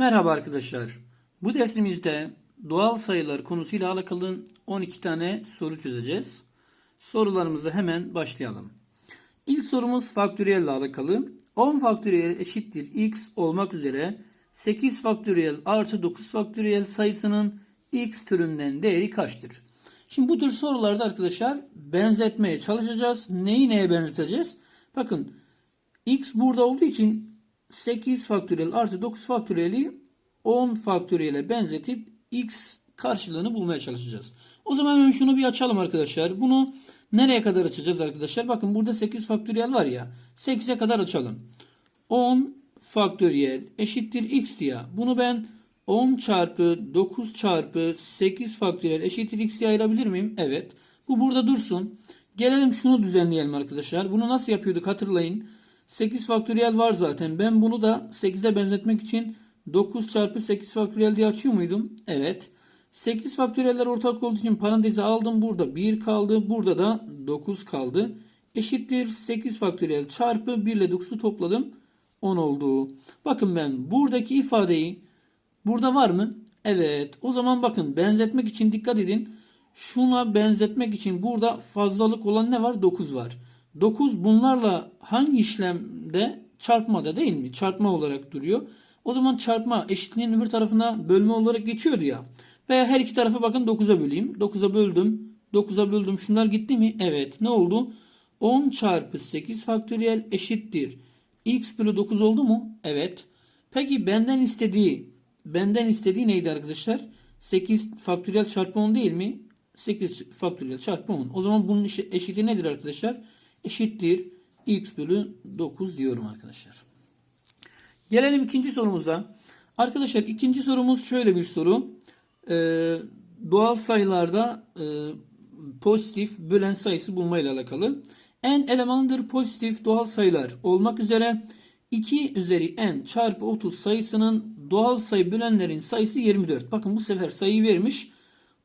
Merhaba arkadaşlar. Bu dersimizde doğal sayılar konusuyla alakalı 12 tane soru çözeceğiz. Sorularımıza hemen başlayalım. İlk sorumuz faktöriyel ile alakalı. 10 faktöriyel eşittir x olmak üzere 8 faktöriyel artı 9 faktöriyel sayısının x türünden değeri kaçtır? Şimdi bu tür sorularda arkadaşlar benzetmeye çalışacağız. Neyi neye benzeteceğiz? Bakın x burada olduğu için 8 faktöriyel artı 9 faktöriyeli 10 faktöriyele benzetip x karşılığını bulmaya çalışacağız. O zaman hemen şunu bir açalım arkadaşlar. Bunu nereye kadar açacağız arkadaşlar? Bakın burada 8 faktöriyel var ya. 8'e kadar açalım. 10 faktöriyel eşittir x diye. Bunu ben 10 çarpı 9 çarpı 8 faktöriyel eşittir x diye ayırabilir miyim? Evet. Bu burada dursun. Gelelim şunu düzenleyelim arkadaşlar. Bunu nasıl yapıyorduk hatırlayın. 8 faktöriyel var zaten. Ben bunu da 8'e benzetmek için 9 çarpı 8 faktöriyel diye açıyor muydum? Evet. 8 faktöriyeller ortak olduğu için parantezi aldım. Burada 1 kaldı. Burada da 9 kaldı. Eşittir 8 faktöriyel çarpı 1 ile 9'u topladım. 10 oldu. Bakın ben buradaki ifadeyi burada var mı? Evet. O zaman bakın benzetmek için dikkat edin. Şuna benzetmek için burada fazlalık olan ne var? 9 var. 9 bunlarla hangi işlemde? Çarpmada değil mi? Çarpma olarak duruyor. O zaman çarpma eşitliğin öbür tarafına bölme olarak geçiyordu ya. Veya her iki tarafı bakın 9'a böleyim. 9'a böldüm. 9'a böldüm. Şunlar gitti mi? Evet. Ne oldu? 10 çarpı 8 faktöriyel eşittir. x bölü 9 oldu mu? Evet. Peki benden istediği benden istediği neydi arkadaşlar? 8 faktöriyel çarpı 10 değil mi? 8 faktöriyel çarpı 10. O zaman bunun eşiti nedir arkadaşlar? Eşittir x bölü 9 diyorum arkadaşlar. Gelelim ikinci sorumuza. Arkadaşlar ikinci sorumuz şöyle bir soru. Ee, doğal sayılarda e, pozitif bölen sayısı bulmayla alakalı. n elemanıdır pozitif doğal sayılar olmak üzere 2 üzeri n çarpı 30 sayısının doğal sayı bölenlerin sayısı 24. Bakın bu sefer sayıyı vermiş.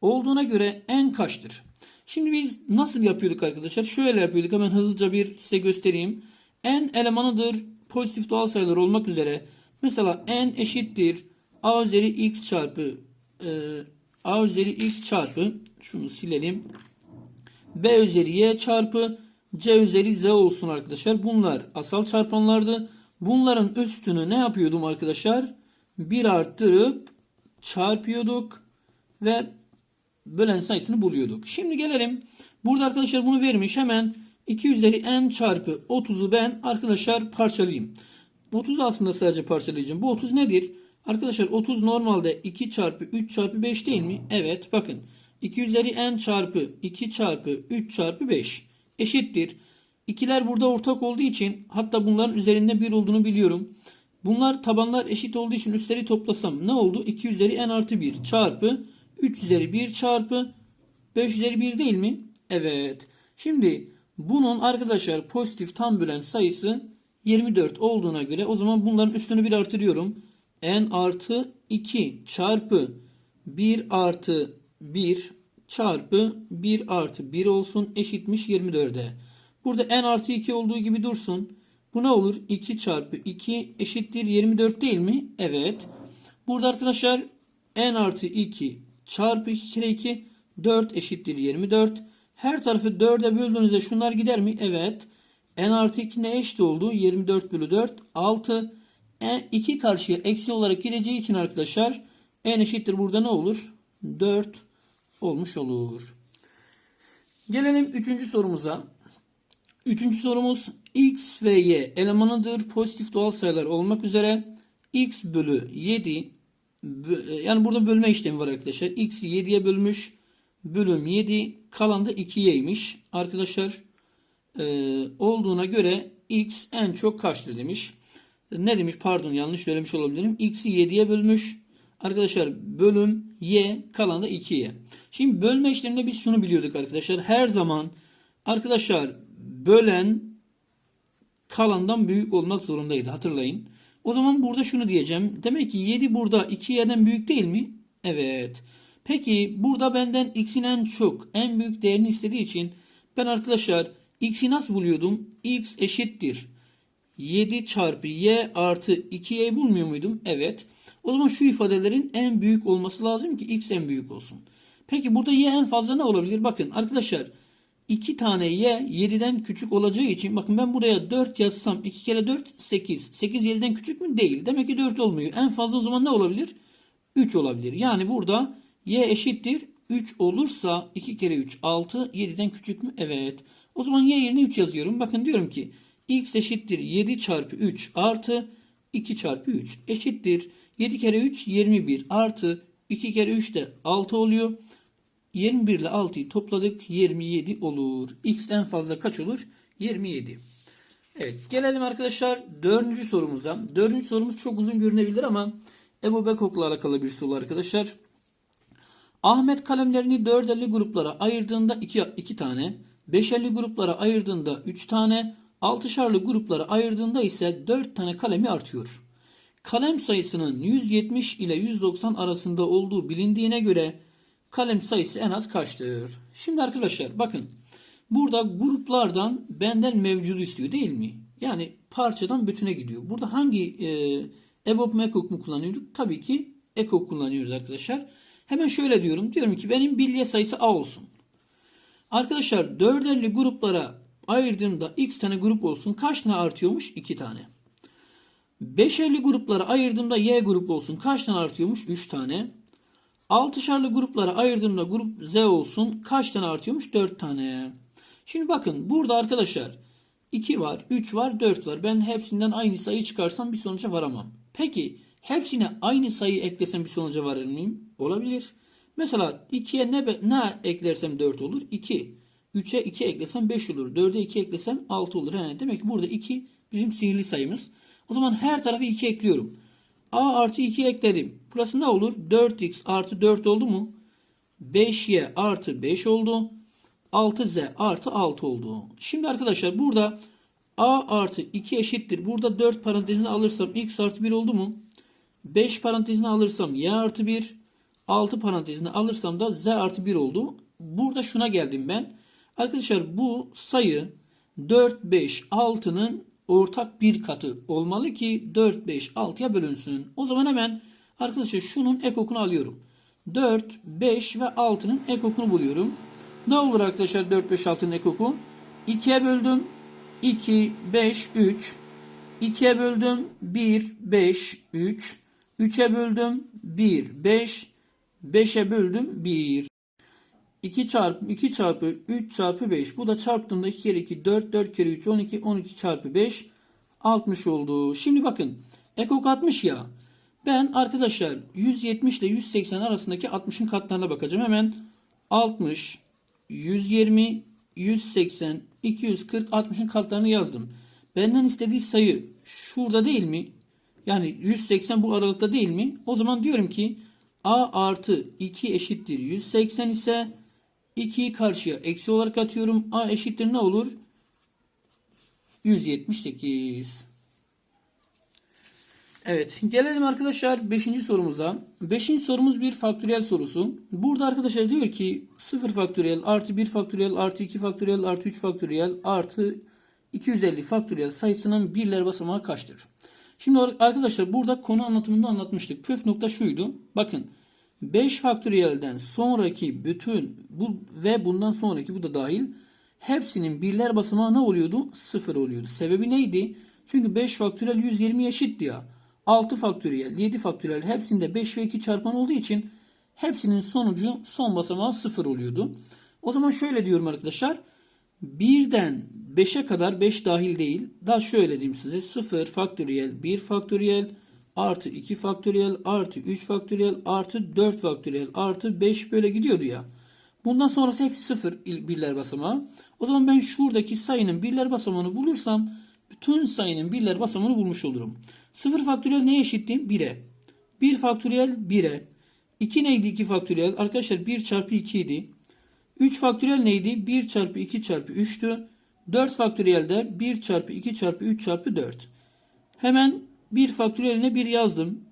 Olduğuna göre n kaçtır? Şimdi biz nasıl yapıyorduk arkadaşlar? Şöyle yapıyorduk. Hemen hızlıca bir size göstereyim. n elemanıdır pozitif doğal sayılar olmak üzere mesela n eşittir a üzeri x çarpı e, a üzeri x çarpı şunu silelim b üzeri y çarpı c üzeri z olsun arkadaşlar. Bunlar asal çarpanlardı. Bunların üstünü ne yapıyordum arkadaşlar? 1 arttırıp çarpıyorduk ve bölen sayısını buluyorduk. Şimdi gelelim. Burada arkadaşlar bunu vermiş. Hemen 2 üzeri n çarpı 30'u ben arkadaşlar parçalayayım. 30 aslında sadece parçalayacağım. Bu 30 nedir? Arkadaşlar 30 normalde 2 çarpı 3 çarpı 5 değil mi? Evet bakın. 2 üzeri n çarpı 2 çarpı 3 çarpı 5 eşittir. İkiler burada ortak olduğu için hatta bunların üzerinde 1 olduğunu biliyorum. Bunlar tabanlar eşit olduğu için üstleri toplasam ne oldu? 2 üzeri n artı 1 çarpı 3 üzeri 1 çarpı 5 üzeri 1 değil mi? Evet. Şimdi bunun arkadaşlar pozitif tam bölen sayısı 24 olduğuna göre o zaman bunların üstünü bir artırıyorum. n artı 2 çarpı 1 artı 1 çarpı 1 artı 1 olsun eşitmiş 24'e. Burada n artı 2 olduğu gibi dursun. Bu ne olur? 2 çarpı 2 eşittir 24 değil mi? Evet. Burada arkadaşlar n artı 2 çarpı 2 kere 2 4 eşittir 24. Her tarafı 4'e böldüğünüzde şunlar gider mi? Evet. n artı 2 ne eşit oldu? 24 bölü 4 6. E, 2 karşıya eksi olarak gideceği için arkadaşlar n eşittir burada ne olur? 4 olmuş olur. Gelelim 3. sorumuza. 3. sorumuz x ve y elemanıdır. Pozitif doğal sayılar olmak üzere x bölü 7 yani burada bölme işlemi var arkadaşlar. x'i 7'ye bölmüş. Bölüm 7 kalan da 2y'ymiş. Arkadaşlar e, olduğuna göre x en çok kaçtır demiş. Ne demiş pardon yanlış söylemiş olabilirim. x'i 7'ye bölmüş. Arkadaşlar bölüm y kalan da 2y. Şimdi bölme işleminde biz şunu biliyorduk arkadaşlar. Her zaman arkadaşlar bölen kalandan büyük olmak zorundaydı. Hatırlayın. O zaman burada şunu diyeceğim. Demek ki 7 burada 2y'den büyük değil mi? Evet. Peki burada benden x'in en çok en büyük değerini istediği için Ben arkadaşlar x'i nasıl buluyordum? x eşittir 7 çarpı y artı 2y bulmuyor muydum? Evet. O zaman şu ifadelerin en büyük olması lazım ki x en büyük olsun. Peki burada y en fazla ne olabilir? Bakın arkadaşlar 2 tane y 7'den küçük olacağı için bakın ben buraya 4 yazsam 2 kere 4 8. 8 7'den küçük mü? Değil. Demek ki 4 olmuyor. En fazla o zaman ne olabilir? 3 olabilir. Yani burada y eşittir 3 olursa 2 kere 3 6 7'den küçük mü? Evet. O zaman y yerine 3 yazıyorum. Bakın diyorum ki x eşittir 7 çarpı 3 artı 2 çarpı 3 eşittir 7 kere 3 21 artı 2 kere 3 de 6 oluyor. 21 ile 6'yı topladık 27 olur. X en fazla kaç olur? 27. Evet gelelim arkadaşlar dördüncü sorumuza. Dördüncü sorumuz çok uzun görünebilir ama Ebu Bekok'la alakalı bir soru arkadaşlar. Ahmet kalemlerini dörderli gruplara ayırdığında 2 2 tane, beşerli gruplara ayırdığında 3 tane, altışarlı gruplara ayırdığında ise 4 tane kalemi artıyor. Kalem sayısının 170 ile 190 arasında olduğu bilindiğine göre kalem sayısı en az kaçtır? Şimdi arkadaşlar bakın burada gruplardan benden mevcudu istiyor değil mi? Yani parçadan bütüne gidiyor. Burada hangi e, EBOB mu mu kullanıyorduk? Tabii ki EKOK kullanıyoruz arkadaşlar. Hemen şöyle diyorum. Diyorum ki benim bilye sayısı A olsun. Arkadaşlar dörderli gruplara ayırdığımda x tane grup olsun. Kaç tane artıyormuş? 2 tane. Beşerli gruplara ayırdığımda y grup olsun. Kaç tane artıyormuş? 3 tane. Altışarlı gruplara ayırdığımda grup z olsun. Kaç tane artıyormuş? 4 tane. Şimdi bakın burada arkadaşlar 2 var, 3 var, 4 var. Ben hepsinden aynı sayı çıkarsam bir sonuca varamam. Peki hepsine aynı sayı eklesem bir sonuca varır mıyım? Olabilir. Mesela 2'ye ne, ne eklersem 4 olur? 2. 3'e 2 eklesem 5 olur. 4'e 2 eklesem 6 olur. He, demek ki burada 2 bizim sihirli sayımız. O zaman her tarafı 2 ekliyorum. A artı 2 ekledim. Burası ne olur? 4x artı 4 oldu mu? 5y artı 5 oldu. 6z artı 6 oldu. Şimdi arkadaşlar burada a artı 2 eşittir. Burada 4 parantezine alırsam x artı 1 oldu mu? 5 parantezine alırsam y artı 1. 6 parantezine alırsam da z artı 1 oldu. Burada şuna geldim ben. Arkadaşlar bu sayı 4, 5, 6'nın ortak bir katı olmalı ki 4, 5, 6'ya bölünsün. O zaman hemen arkadaşlar şunun ekokunu alıyorum. 4, 5 ve 6'nın ekokunu buluyorum. Ne olur arkadaşlar 4, 5, 6'nın ekoku? 2'ye böldüm. 2, 5, 3. 2'ye böldüm. 1, 5, 3. 3'e böldüm. 1, 5. 5'e böldüm. 1. 2 çarpı 2 çarpı 3 çarpı 5. Bu da çarptığımda 2 kere 2 4 4 kere 3 12 12 çarpı 5 60 oldu. Şimdi bakın ekok 60 ya. Ben arkadaşlar 170 ile 180 arasındaki 60'ın katlarına bakacağım. Hemen 60 120 180 240 60'ın katlarını yazdım. Benden istediği sayı şurada değil mi? Yani 180 bu aralıkta değil mi? O zaman diyorum ki a artı 2 eşittir 180 ise 2'yi karşıya eksi olarak atıyorum. A eşittir ne olur? 178. Evet gelelim arkadaşlar 5. sorumuza. 5. sorumuz bir faktöriyel sorusu. Burada arkadaşlar diyor ki 0 faktöriyel artı 1 faktöriyel artı 2 faktöriyel artı 3 faktöriyel artı 250 faktöriyel sayısının birler basamağı kaçtır? Şimdi arkadaşlar burada konu anlatımında anlatmıştık. Püf nokta şuydu. Bakın 5 faktöriyelden sonraki bütün bu ve bundan sonraki bu da dahil hepsinin birler basamağı ne oluyordu? 0 oluyordu. Sebebi neydi? Çünkü 5 faktöriyel 120 eşitti ya. 6 faktöriyel, 7 faktöriyel hepsinde 5 ve 2 çarpan olduğu için hepsinin sonucu son basamağı 0 oluyordu. O zaman şöyle diyorum arkadaşlar. 1'den 5'e kadar 5 dahil değil. Daha şöyle diyeyim size. 0 faktöriyel, 1 faktöriyel, artı 2 faktöriyel, artı 3 faktöriyel, artı 4 faktöriyel, artı 5 böyle gidiyordu ya. Bundan sonrası hepsi 0 birler basamağı. O zaman ben şuradaki sayının birler basamağını bulursam bütün sayının birler basamağını bulmuş olurum. 0 faktöriyel neye eşitti? 1'e. 1 faktöriyel 1'e. 2 neydi 2 faktöriyel? Arkadaşlar 1 çarpı 2 idi. 3 faktöriyel neydi? 1 çarpı 2 çarpı 3'tü. 4 faktöriyel de 1 çarpı 2 çarpı 3 çarpı 4. Hemen 1 faktöriyeline 1 yazdım.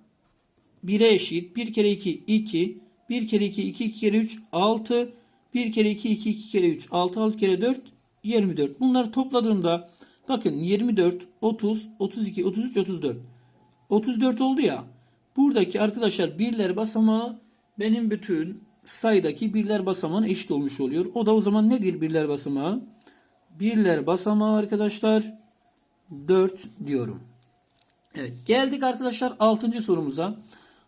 1'e eşit. 1 kere 2 2. 1 kere 2 2 2 kere 3 6. 1 kere 2 2 2 kere 3 6 6 kere 4 24. Bunları topladığımda bakın 24, 30, 32, 33, 34. 34 oldu ya. Buradaki arkadaşlar birler basamağı benim bütün sayıdaki birler basamağına eşit olmuş oluyor. O da o zaman nedir birler basamağı? Birler basamağı arkadaşlar 4 diyorum. Evet geldik arkadaşlar 6. sorumuza.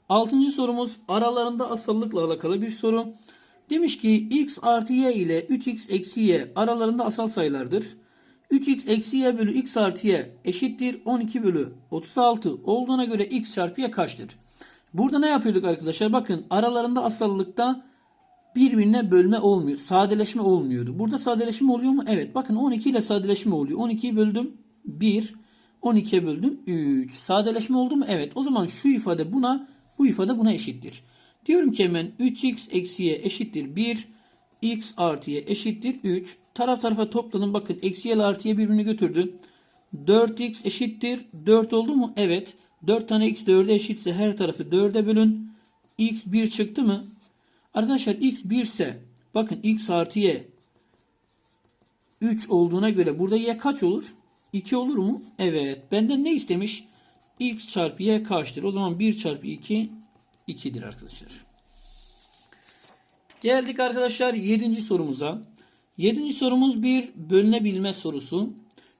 6. sorumuz aralarında asıllıkla alakalı bir soru. Demiş ki x artı y ile 3x eksi y aralarında asal sayılardır. 3x eksi y bölü x artı y eşittir 12 bölü 36 olduğuna göre x çarpı y kaçtır? Burada ne yapıyorduk arkadaşlar? Bakın aralarında asallıkta birbirine bölme olmuyor. Sadeleşme olmuyordu. Burada sadeleşme oluyor mu? Evet. Bakın 12 ile sadeleşme oluyor. 12'yi böldüm 1. 12'ye böldüm 3. Sadeleşme oldu mu? Evet. O zaman şu ifade buna, bu ifade buna eşittir. Diyorum ki hemen 3x eksi y eşittir 1. x artı y eşittir 3. Taraf tarafa topladım. Bakın eksi y ile artı y birbirini götürdü. 4x eşittir 4 oldu mu? Evet. 4 tane x 4'e eşitse her tarafı 4'e bölün. x 1 çıktı mı? Arkadaşlar x 1 ise bakın x artı y 3 olduğuna göre burada y kaç olur? 2 olur mu? Evet. Benden ne istemiş? x çarpı y kaçtır? O zaman 1 çarpı 2 2'dir arkadaşlar. Geldik arkadaşlar 7. sorumuza. 7. sorumuz bir bölünebilme sorusu.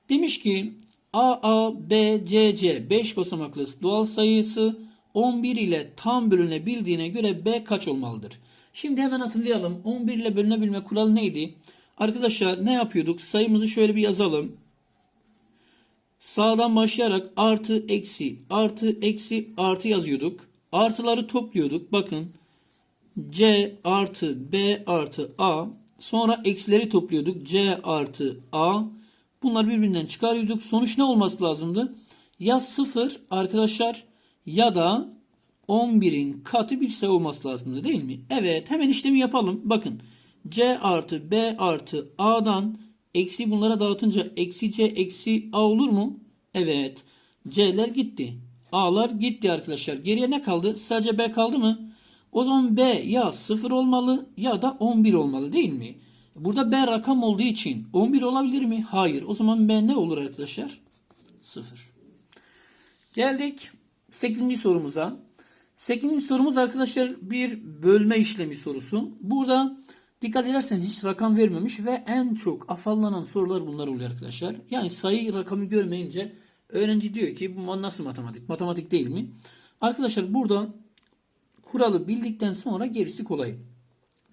Demiş ki a a b c c 5 basamaklı doğal sayısı 11 ile tam bölünebildiğine göre b kaç olmalıdır? Şimdi hemen hatırlayalım. 11 ile bölünebilme kuralı neydi? Arkadaşlar ne yapıyorduk? Sayımızı şöyle bir yazalım. Sağdan başlayarak artı eksi artı eksi artı yazıyorduk. Artıları topluyorduk. Bakın C artı B artı A. Sonra eksileri topluyorduk. C artı A. Bunları birbirinden çıkarıyorduk. Sonuç ne olması lazımdı? Ya 0 arkadaşlar ya da 11'in katı bir sayı olması lazımdı değil mi? Evet hemen işlemi yapalım. Bakın C artı B artı A'dan eksi bunlara dağıtınca eksi C eksi A olur mu? Evet. C'ler gitti. A'lar gitti arkadaşlar. Geriye ne kaldı? Sadece B kaldı mı? O zaman B ya 0 olmalı ya da 11 olmalı değil mi? Burada B rakam olduğu için 11 olabilir mi? Hayır. O zaman B ne olur arkadaşlar? 0. Geldik 8. sorumuza. 8. sorumuz arkadaşlar bir bölme işlemi sorusu. Burada dikkat ederseniz hiç rakam vermemiş ve en çok afallanan sorular bunlar oluyor arkadaşlar. Yani sayı rakamı görmeyince öğrenci diyor ki bu nasıl matematik? Matematik değil mi? Arkadaşlar burada kuralı bildikten sonra gerisi kolay.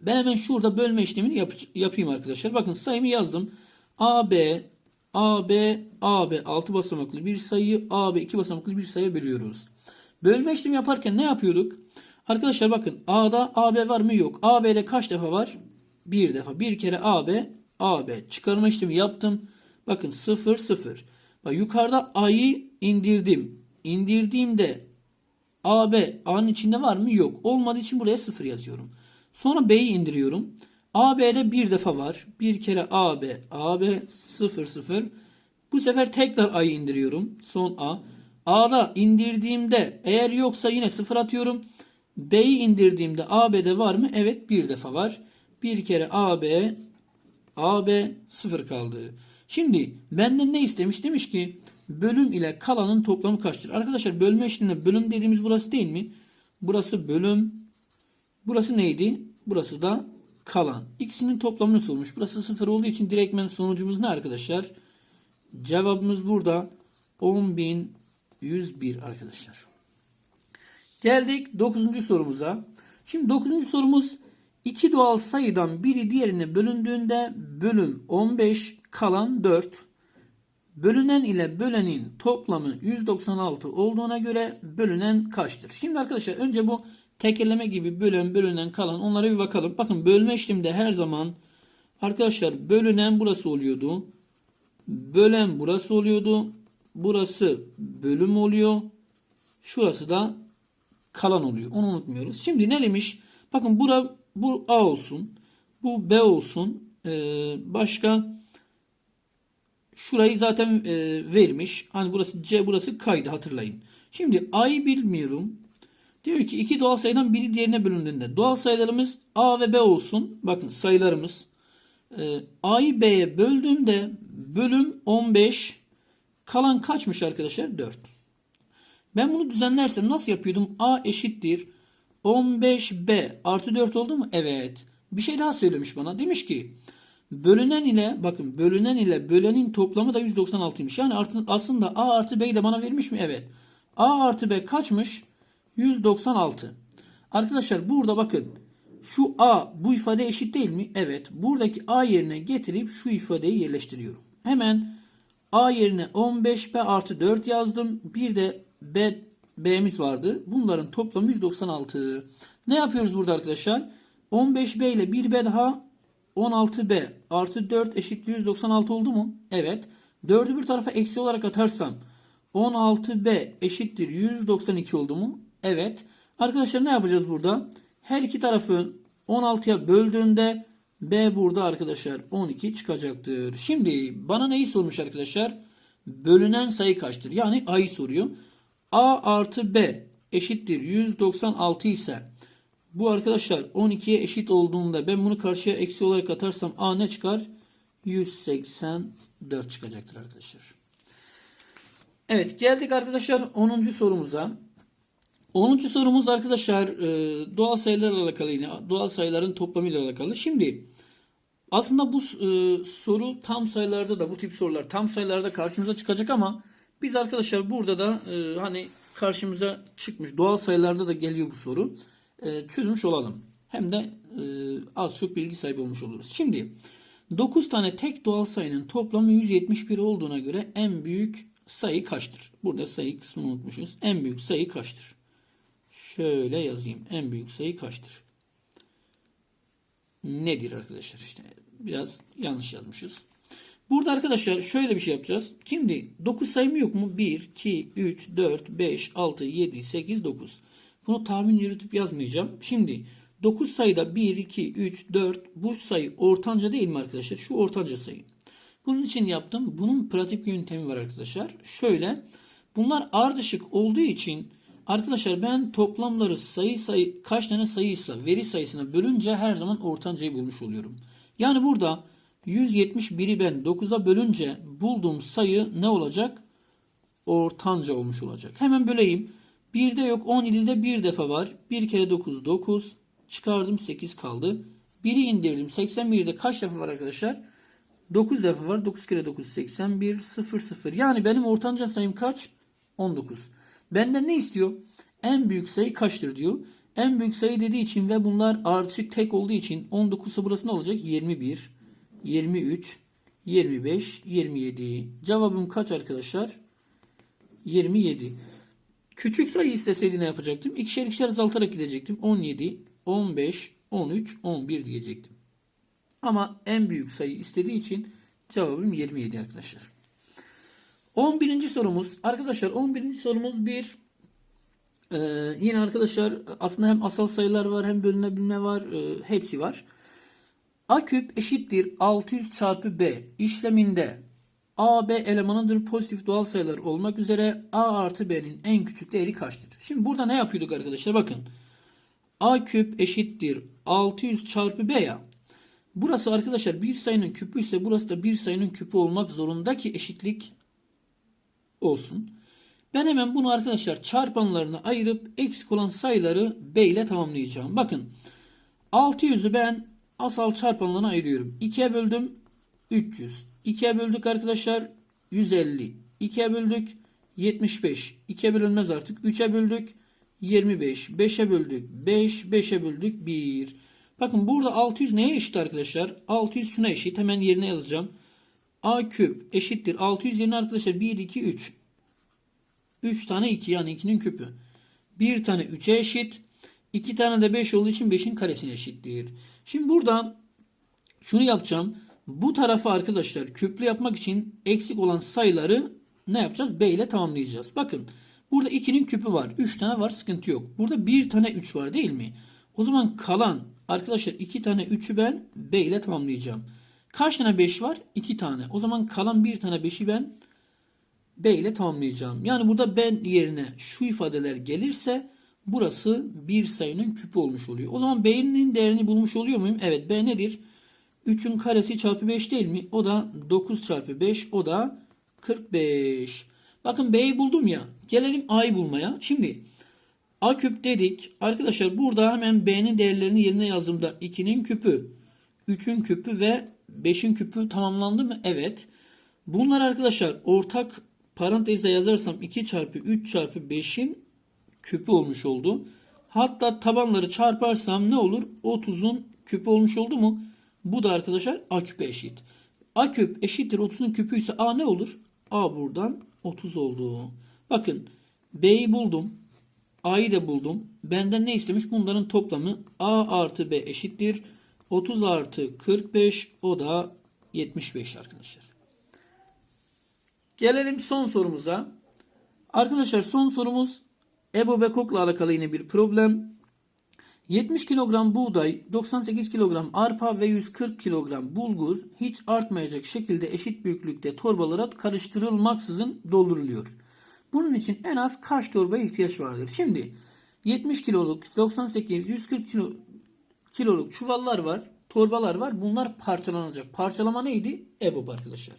Ben hemen şurada bölme işlemini yap yapayım arkadaşlar. Bakın sayımı yazdım. AB, AB, AB 6 basamaklı bir sayıyı AB 2 basamaklı bir sayıya bölüyoruz. Bölme işlemi yaparken ne yapıyorduk? Arkadaşlar bakın A'da AB var mı? Yok. AB'de kaç defa var? Bir defa. Bir kere AB, AB. Çıkarma işlemi yaptım. Bakın 0, 0. Bak yukarıda A'yı indirdim. İndirdiğimde AB A'nın içinde var mı? Yok. Olmadığı için buraya 0 yazıyorum. Sonra B'yi indiriyorum. AB'de bir defa var. Bir kere AB, AB 0, 0. Bu sefer tekrar A'yı indiriyorum. Son A. A'da indirdiğimde eğer yoksa yine 0 atıyorum. B'yi indirdiğimde AB'de var mı? Evet bir defa var. Bir kere AB AB 0 kaldı. Şimdi benden ne istemiş? Demiş ki bölüm ile kalanın toplamı kaçtır? Arkadaşlar bölme işleminde bölüm dediğimiz burası değil mi? Burası bölüm. Burası neydi? Burası da kalan. İkisinin toplamını sormuş. Burası 0 olduğu için direktmen sonucumuz ne arkadaşlar? Cevabımız burada 10.101 arkadaşlar. Geldik 9. sorumuza. Şimdi 9. sorumuz iki doğal sayıdan biri diğerine bölündüğünde bölüm 15 kalan 4. Bölünen ile bölenin toplamı 196 olduğuna göre bölünen kaçtır? Şimdi arkadaşlar önce bu tekerleme gibi bölen bölünen kalan onlara bir bakalım. Bakın bölme işleminde her zaman arkadaşlar bölünen burası oluyordu. Bölen burası oluyordu. Burası bölüm oluyor. Şurası da kalan oluyor. Onu unutmuyoruz. Şimdi ne demiş? Bakın bura bu A olsun. Bu B olsun. Ee, başka şurayı zaten e, vermiş. Hani burası C burası kaydı hatırlayın. Şimdi A'yı bilmiyorum. Diyor ki iki doğal sayıdan biri diğerine bölündüğünde doğal sayılarımız A ve B olsun. Bakın sayılarımız Ee, A'yı B'ye böldüğümde bölüm 15 kalan kaçmış arkadaşlar? 4. Ben bunu düzenlersem nasıl yapıyordum? A eşittir 15B artı 4 oldu mu? Evet. Bir şey daha söylemiş bana. Demiş ki bölünen ile bakın bölünen ile bölenin toplamı da 196'ymış. Yani artı, aslında A artı B'yi de bana vermiş mi? Evet. A artı B kaçmış? 196. Arkadaşlar burada bakın şu A bu ifade eşit değil mi? Evet. Buradaki A yerine getirip şu ifadeyi yerleştiriyorum. Hemen A yerine 15B artı 4 yazdım. Bir de B, B'miz vardı. Bunların toplamı 196. Ne yapıyoruz burada arkadaşlar? 15B ile 1B daha 16B artı 4 eşittir 196 oldu mu? Evet. 4'ü bir tarafa eksi olarak atarsam 16B eşittir 192 oldu mu? Evet. Arkadaşlar ne yapacağız burada? Her iki tarafı 16'ya böldüğünde B burada arkadaşlar 12 çıkacaktır. Şimdi bana neyi sormuş arkadaşlar? Bölünen sayı kaçtır? Yani A'yı soruyor. A artı B eşittir 196 ise bu arkadaşlar 12'ye eşit olduğunda ben bunu karşıya eksi olarak atarsam A ne çıkar? 184 çıkacaktır arkadaşlar. Evet geldik arkadaşlar 10. sorumuza. 10. sorumuz arkadaşlar e, doğal sayılarla alakalı yine doğal sayıların toplamıyla alakalı. Şimdi aslında bu e, soru tam sayılarda da bu tip sorular tam sayılarda karşımıza çıkacak ama biz arkadaşlar burada da e, hani karşımıza çıkmış doğal sayılarda da geliyor bu soru. E, çözmüş olalım. Hem de e, az çok bilgi sahibi olmuş oluruz. Şimdi 9 tane tek doğal sayının toplamı 171 olduğuna göre en büyük sayı kaçtır? Burada sayı kısmını unutmuşuz. En büyük sayı kaçtır? Şöyle yazayım. En büyük sayı kaçtır? Nedir arkadaşlar? İşte biraz yanlış yazmışız. Burada arkadaşlar şöyle bir şey yapacağız. Şimdi 9 sayımı yok mu? 1, 2, 3, 4, 5, 6, 7, 8, 9. Bunu tahmin yürütüp yazmayacağım. Şimdi 9 sayıda 1, 2, 3, 4 bu sayı ortanca değil mi arkadaşlar? Şu ortanca sayı. Bunun için yaptım. Bunun pratik yöntemi var arkadaşlar. Şöyle bunlar ardışık olduğu için arkadaşlar ben toplamları sayı sayı kaç tane sayıysa veri sayısına bölünce her zaman ortancayı bulmuş oluyorum. Yani burada 171'i ben 9'a bölünce bulduğum sayı ne olacak? Ortanca olmuş olacak. Hemen böleyim. 1'de yok 17'de bir defa var. 1 kere 9 9. Çıkardım 8 kaldı. 1'i indirdim. 81'de kaç defa var arkadaşlar? 9 defa var. 9 kere 9 81 0 0. Yani benim ortanca sayım kaç? 19. Benden ne istiyor? En büyük sayı kaçtır diyor. En büyük sayı dediği için ve bunlar ardışık tek olduğu için 19 ise burası ne olacak? 21, 23, 25, 27. Cevabım kaç arkadaşlar? 27. Küçük sayı isteseydi ne yapacaktım? İkişer ikişer azaltarak gidecektim. 17, 15, 13, 11 diyecektim. Ama en büyük sayı istediği için cevabım 27 arkadaşlar. 11. sorumuz. Arkadaşlar 11. sorumuz bir ee, yine arkadaşlar aslında hem asal sayılar var hem bölünebilme var. e, hepsi var. A küp eşittir 600 çarpı B işleminde A, B elemanıdır pozitif doğal sayılar olmak üzere A artı B'nin en küçük değeri kaçtır? Şimdi burada ne yapıyorduk arkadaşlar? Bakın. A küp eşittir 600 çarpı B ya. Burası arkadaşlar bir sayının küpü ise burası da bir sayının küpü olmak zorunda ki eşitlik olsun. Ben hemen bunu arkadaşlar çarpanlarına ayırıp eksik olan sayıları B ile tamamlayacağım. Bakın 600'ü ben asal çarpanlarına ayırıyorum. 2'ye böldüm 300. 2'ye böldük arkadaşlar 150. 2'ye böldük 75. 2'ye bölünmez artık. 3'e böldük 25. 5'e böldük 5. 5'e böldük 1. Bakın burada 600 neye eşit arkadaşlar? 600 şuna eşit. Hemen yerine yazacağım. A küp eşittir. 600 yerine arkadaşlar 1, 2, 3. 3 tane 2 yani 2'nin küpü. 1 tane 3'e eşit. 2 tane de 5 olduğu için 5'in karesine eşittir. Şimdi burada şunu yapacağım. Bu tarafa arkadaşlar küplü yapmak için eksik olan sayıları ne yapacağız? B ile tamamlayacağız. Bakın burada 2'nin küpü var. 3 tane var sıkıntı yok. Burada 1 tane 3 var değil mi? O zaman kalan arkadaşlar 2 tane 3'ü ben B ile tamamlayacağım. Kaç tane 5 var? 2 tane. O zaman kalan 1 tane 5'i ben B ile tamamlayacağım. Yani burada ben yerine şu ifadeler gelirse burası bir sayının küpü olmuş oluyor. O zaman B'nin değerini bulmuş oluyor muyum? Evet B nedir? 3'ün karesi çarpı 5 değil mi? O da 9 çarpı 5 o da 45. Bakın B'yi buldum ya. Gelelim A'yı bulmaya. Şimdi A küp dedik. Arkadaşlar burada hemen B'nin değerlerini yerine yazdığımda 2'nin küpü, 3'ün küpü ve 5'in küpü tamamlandı mı? Evet. Bunlar arkadaşlar ortak parantezde yazarsam 2 çarpı 3 çarpı 5'in küpü olmuş oldu. Hatta tabanları çarparsam ne olur? 30'un küpü olmuş oldu mu? Bu da arkadaşlar A küpe eşit. A küp eşittir 30'un küpü ise A ne olur? A buradan 30 oldu. Bakın B'yi buldum. A'yı da buldum. Benden ne istemiş? Bunların toplamı A artı B eşittir. 30 artı 45 o da 75 arkadaşlar. Gelelim son sorumuza. Arkadaşlar son sorumuz Ebo Bekok'la alakalı yine bir problem. 70 kilogram buğday, 98 kilogram arpa ve 140 kilogram bulgur hiç artmayacak şekilde eşit büyüklükte torbalara karıştırılmaksızın dolduruluyor. Bunun için en az kaç torbaya ihtiyaç vardır? Şimdi 70 kiloluk, 98, 140 kilo, kiloluk çuvallar var, torbalar var. Bunlar parçalanacak. Parçalama neydi? EBOB arkadaşlar.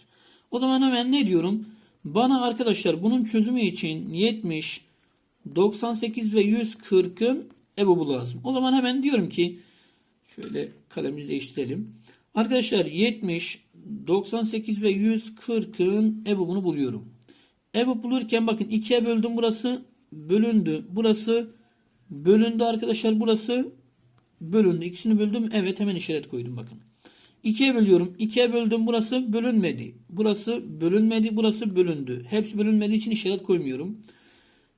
O zaman hemen ne diyorum? Bana arkadaşlar bunun çözümü için 70, 98 ve 140'ın EBOB'u lazım. O zaman hemen diyorum ki şöyle kalemimizi değiştirelim. Arkadaşlar 70, 98 ve 140'ın EBOB'unu buluyorum. EBOB bulurken bakın 2'ye böldüm burası bölündü. Burası bölündü arkadaşlar burası bölündü. İkisini böldüm. Evet hemen işaret koydum bakın. 2'ye bölüyorum. 2'ye böldüm. Burası bölünmedi. Burası bölünmedi. Burası bölündü. Hepsi bölünmediği için işaret koymuyorum.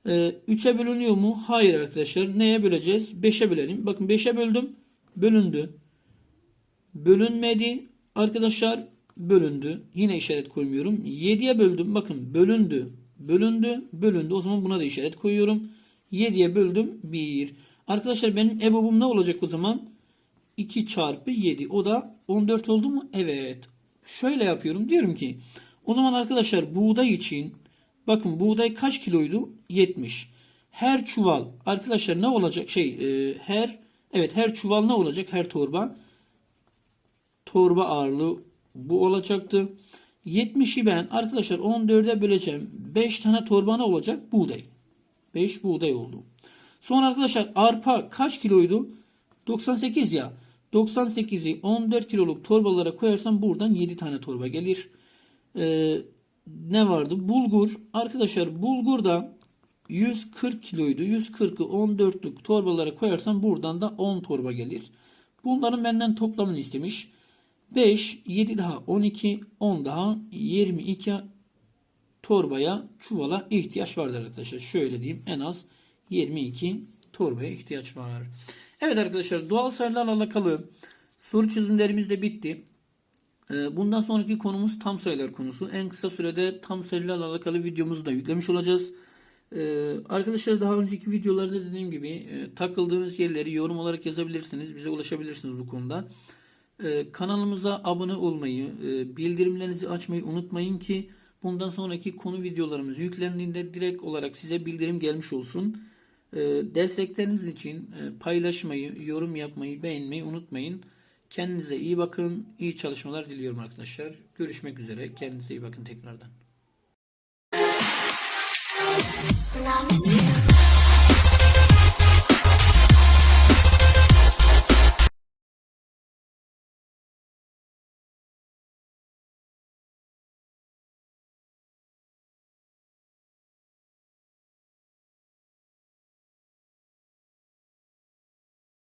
Ee, 3'e bölünüyor mu? Hayır arkadaşlar. Neye böleceğiz? 5'e bölelim. Bakın 5'e böldüm. Bölündü. Bölünmedi. Arkadaşlar bölündü. Yine işaret koymuyorum. 7'ye böldüm. Bakın bölündü. Bölündü. Bölündü. O zaman buna da işaret koyuyorum. 7'ye böldüm. 1. Arkadaşlar benim EBOB'um ne olacak o zaman? 2 çarpı 7. O da 14 oldu mu? Evet. Şöyle yapıyorum. Diyorum ki o zaman arkadaşlar buğday için bakın buğday kaç kiloydu? 70. Her çuval arkadaşlar ne olacak? Şey e, her evet her çuval ne olacak? Her torba torba ağırlığı bu olacaktı. 70'i ben arkadaşlar 14'e böleceğim. 5 tane torba ne olacak? Buğday. 5 buğday oldu. Sonra arkadaşlar arpa kaç kiloydu? 98 ya. 98'i 14 kiloluk torbalara koyarsam buradan 7 tane torba gelir. Ee, ne vardı? Bulgur. Arkadaşlar bulgur da 140 kiloydu. 140'ı 14'lük torbalara koyarsam buradan da 10 torba gelir. Bunların benden toplamını istemiş. 5, 7 daha 12, 10 daha 22 torbaya, çuvala ihtiyaç vardır arkadaşlar. Şöyle diyeyim en az 22 torbaya ihtiyaç var. Evet arkadaşlarlar doğal sayılarla alakalı soru çözümlerimiz de bitti. Ee, Bundan sonraki konumuz tam sayılar konusu. En kısa sürede tam sayılarla alakalı videomuzu da yüklemiş olacağız. Ee, Arkadaşlar daha önceki videolarda dediğim gibi e, takıldığınız yerleri yorum olarak yazabilirsiniz. Bize ulaşabilirsiniz bu konuda. Ee, Kanalımıza abone olmayı, e, bildirimlerinizi açmayı unutmayın ki bundan sonraki konu videolarımız yüklendiğinde direkt olarak size bildirim gelmiş olsun. Destekleriniz için e, paylaşmayı, yorum yapmayı, beğenmeyi unutmayın. Kendinize iyi bakın. İyi çalışmalar diliyorum arkadaşlar. Görüşmek üzere. Kendinize iyi bakın tekrardan. Love.